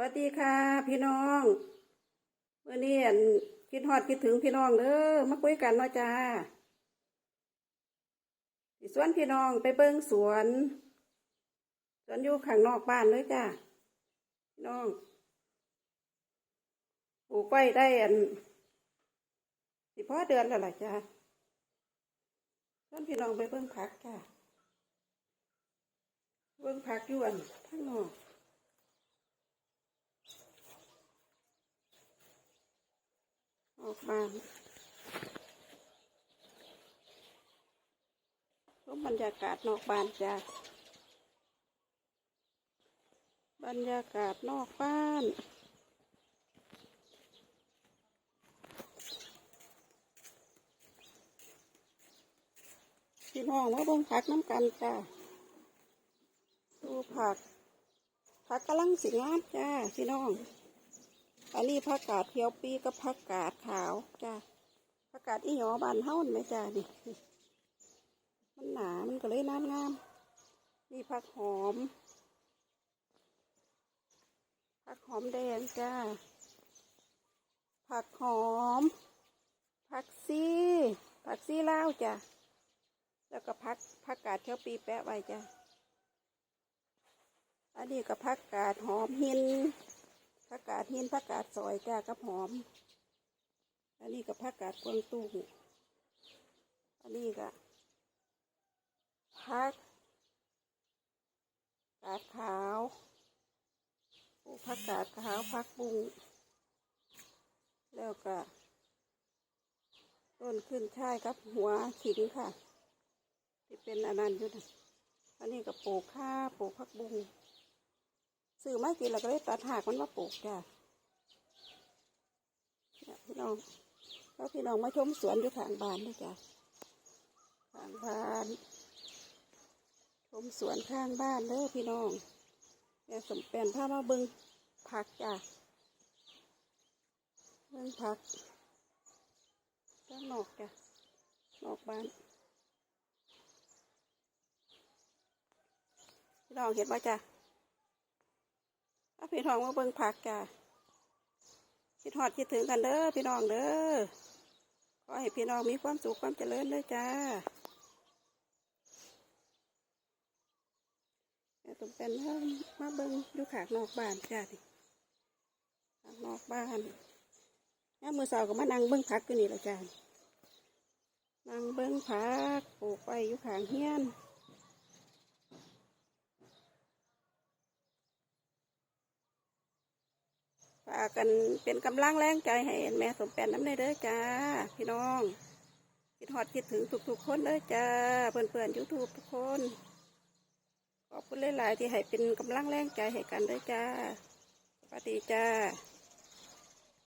วัสดีค่ะ พี่น้องเมื่อนี้อั่นคิดฮอดคิดถึงพี่น้องเด้อมาคุยกันเนาะจ้าสวนพี่น้องไปเบิ่งสวน สวนอยู่ข้างนอกบ้านเลยจ้าพี่น้องปลูกไว้ได้อันสิพอเดือนแล้วล่ะจ้าสวนพี่น้องไปเบิ่งผักจ้าเบิ่งผักอยู่อันข้างนอก ออกบ้านชมบรรยากาศนอกบ้านจ้ะบรรยากาศนอกบ้านพี่น้องมาเบิ่งผักน้ำกันจ้ะดูผักผักกำลังสิงามจ้าพี่น้อง อันนี้ผักกาดเขียวปีกับผักกาดขาวจ้าผักกาดอีหยอบานเฮ้าไหมจ้านี่มันหนามันก็เลยน้ำงามนี่ผักหอมผักหอมแดงจ้าผักหอมผักซีผักซีเลาจ้าแล้วก็ผักผักกาดเขียวปีแปะไว้จ้าอันนี้ก็ผักกาดหอมหิน ผักกาดหินผักกาดซอยจ้ากับหอม อันนี้กับผักกาดกวางตุ้งอันนี้ก็ผักกาดขาวผักกาดขาวผักบุ้งแล้วก็ต้นขึ้นช่ายครับหัวขิงค่ะ ที่เป็นอันนั้นอยู่นะอันนี้ก็ปลูกข้าปลูกผักบุ้ง ซื้อมากินแล้วก็เลยตัดหากมันมาปลูกจ้ะพี่น้องแล้วพี่น้องมาชมสวนอยู่ข้างบ้านด้วยจ้ะข้างบ้านชมสวนข้างบ้านเด้อพี่น้องแม่สมเป็นพามาบึงผักจ้ะเบิ่งผักด้านนอกจ้ะนอกบ้านพี่น้องเห็นว่าจ้ะ ถ้าพี่น้องมาเบิ่งผักจ้ะคิดฮอดคิดถึงกันเด้อพี่น้องเด้อขอให้พี่น้องมีความสุขความเจริญเด้อจ้าแต่ต้องเป็นเริ่มมาเบิ่งอยู่ขางนอกบ้านจ้าดิขางนอกบ้านย่มือสาวก็มานั่งเบิ่งผักอยู่นี่ละจ้านั่งเบิ่งผักปลูกไปอยู่ขางเฮียน ฝากกันเป็นกำลังแรงใจให้แม่สมแปนน้ำในเด้อจ้า พี่น้องคิดฮอดคิดถึงทุกๆคนเด้อจ้า เพื่อนๆยูทูบทุกคน ขอบคุณหลายๆที่ให้เป็นกำลังแรงใจให้กันเด้อจ้าสวัสดีจ้า